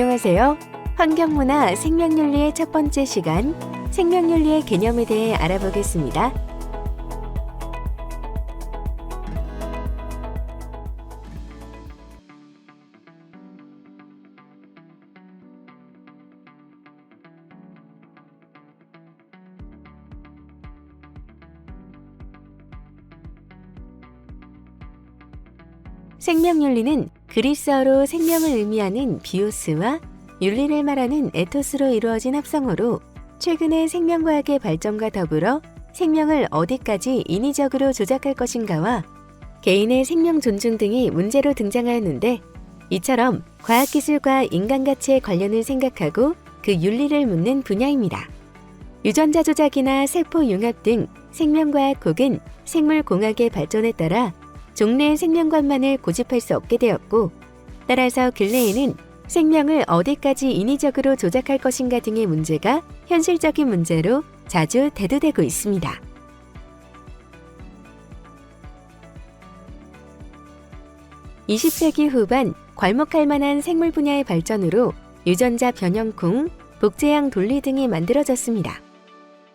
안녕하세요. 환경문화 생명윤리의 첫 번째 시간, 생명윤리의 개념에 대해 알아보겠습니다. 생명윤리는 그리스어로 생명을 의미하는 비오스와 윤리를 말하는 에토스로 이루어진 합성어로 최근의 생명과학의 발전과 더불어 생명을 어디까지 인위적으로 조작할 것인가와 개인의 생명 존중 등이 문제로 등장하였는데 이처럼 과학기술과 인간 가치의 관련을 생각하고 그 윤리를 묻는 분야입니다. 유전자 조작이나 세포 융합 등 생명과학 혹은 생물공학의 발전에 따라 종래의 생명관만을 고집할 수 없게 되었고 따라서 근래에는 생명을 어디까지 인위적으로 조작할 것인가 등의 문제가 현실적인 문제로 자주 대두되고 있습니다. (20세기) 후반 괄목할 만한 생물 분야의 발전으로 유전자 변형콩, 복제양 돌리 등이 만들어졌습니다.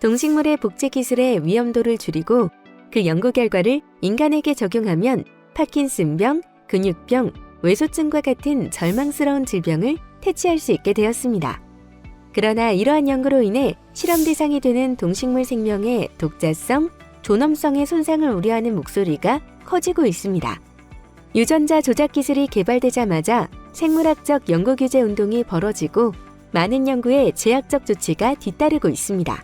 동식물의 복제 기술의 위험도를 줄이고 그 연구 결과를 인간에게 적용하면 파킨슨병, 근육병, 외소증과 같은 절망스러운 질병을 퇴치할 수 있게 되었습니다. 그러나 이러한 연구로 인해 실험 대상이 되는 동식물 생명의 독자성, 존엄성의 손상을 우려하는 목소리가 커지고 있습니다. 유전자 조작 기술이 개발되자마자 생물학적 연구 규제 운동이 벌어지고 많은 연구에 제약적 조치가 뒤따르고 있습니다.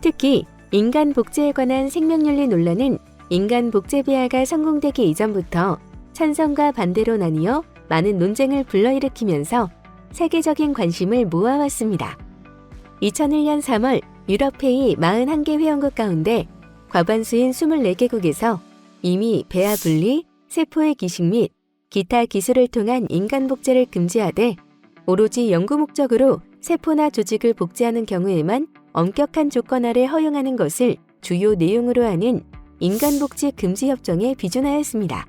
특히 인간 복제에 관한 생명윤리 논란은 인간 복제 비하가 성공되기 이전부터 찬성과 반대로 나뉘어 많은 논쟁을 불러일으키면서 세계적인 관심을 모아왔습니다. 2001년 3월 유럽회의 41개 회원국 가운데 과반수인 24개국에서 이미 배아 분리, 세포의 기식 및 기타 기술을 통한 인간 복제를 금지하되 오로지 연구 목적으로 세포나 조직을 복제하는 경우에만 엄격한 조건 아래 허용하는 것을 주요 내용으로 하는 인간복지 금지 협정에 비준하였습니다.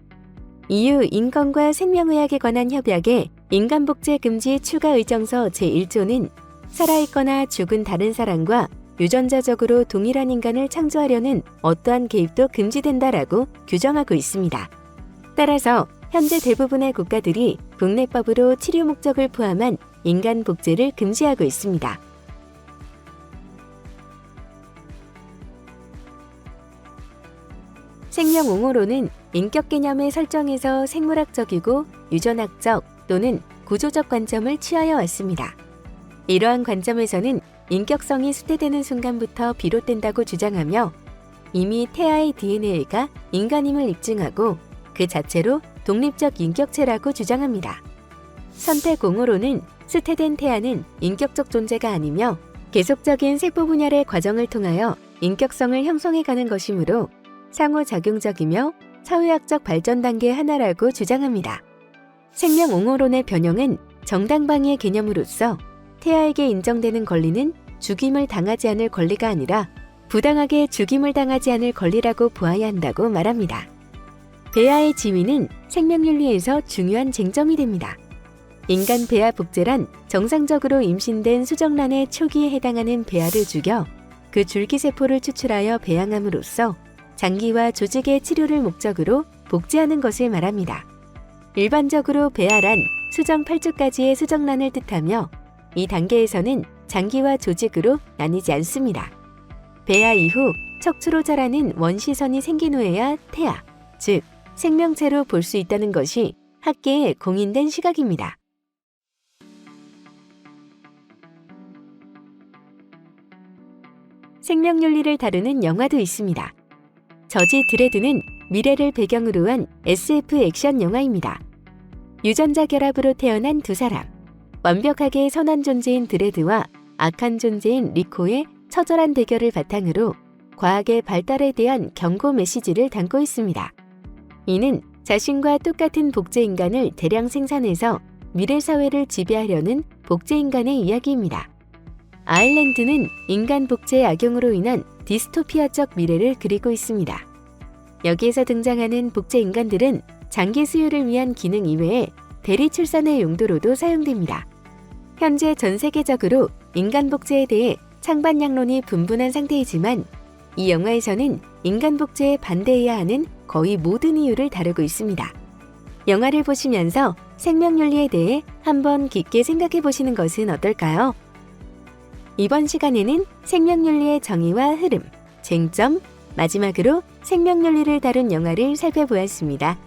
EU 인권과 생명의학에 관한 협약의 인간복제 금지 추가 의정서 제1조는 살아있거나 죽은 다른 사람과 유전자적으로 동일한 인간을 창조하려는 어떠한 개입도 금지된다라고 규정하고 있습니다. 따라서 현재 대부분의 국가들이 국내법으로 치료 목적을 포함한 인간 복제를 금지하고 있습니다. 생명 옹호로는 인격 개념의 설정에서 생물학적이고 유전학적 또는 구조적 관점을 취하여 왔습니다. 이러한 관점에서는 인격성이 수태되는 순간부터 비롯된다고 주장하며 이미 태아의 DNA가 인간임을 입증하고 그 자체로 독립적 인격체라고 주장합니다. 선택 옹호로는 수태된 태아는 인격적 존재가 아니며 계속적인 세포 분열의 과정을 통하여 인격성을 형성해가는 것이므로 상호작용적이며 사회학적 발전 단계의 하나라고 주장합니다. 생명 옹호론의 변형은 정당방위의 개념으로서 태아에게 인정되는 권리는 죽임을 당하지 않을 권리가 아니라 부당하게 죽임을 당하지 않을 권리라고 보아야 한다고 말합니다. 배아의 지위는 생명윤리에서 중요한 쟁점이 됩니다. 인간 배아 복제란 정상적으로 임신된 수정란의 초기에 해당하는 배아를 죽여 그 줄기세포를 추출하여 배양함으로써 장기와 조직의 치료를 목적으로 복제하는 것을 말합니다. 일반적으로 배아란 수정 8주까지의 수정란을 뜻하며 이 단계에서는 장기와 조직으로 나뉘지 않습니다. 배아 이후 척추로 자라는 원시선이 생긴 후에야 태아, 즉 생명체로 볼 수 있다는 것이 학계에 공인된 시각입니다. 생명윤리를 다루는 영화도 있습니다. 저지 드레드는 미래를 배경으로 한 SF 액션 영화입니다. 유전자 결합으로 태어난 두 사람, 완벽하게 선한 존재인 드레드와 악한 존재인 리코의 처절한 대결을 바탕으로 과학의 발달에 대한 경고 메시지를 담고 있습니다. 이는 자신과 똑같은 복제 인간을 대량 생산해서 미래 사회를 지배하려는 복제 인간의 이야기입니다. 아일랜드는 인간 복제의 악용으로 인한 디스토피아적 미래를 그리고 있습니다. 여기에서 등장하는 복제 인간들은 장기 수유를 위한 기능 이외에 대리 출산의 용도로도 사용됩니다. 현재 전 세계적으로 인간 복제에 대해 찬반 양론이 분분한 상태이지만 이 영화에서는 인간 복제에 반대해야 하는 거의 모든 이유를 다루고 있습니다. 영화를 보시면서 생명윤리에 대해 한번 깊게 생각해 보시는 것은 어떨까요? 이번 시간에는 생명윤리의 정의와 흐름, 쟁점, 마지막으로 생명윤리를 다룬 영화를 살펴보았습니다.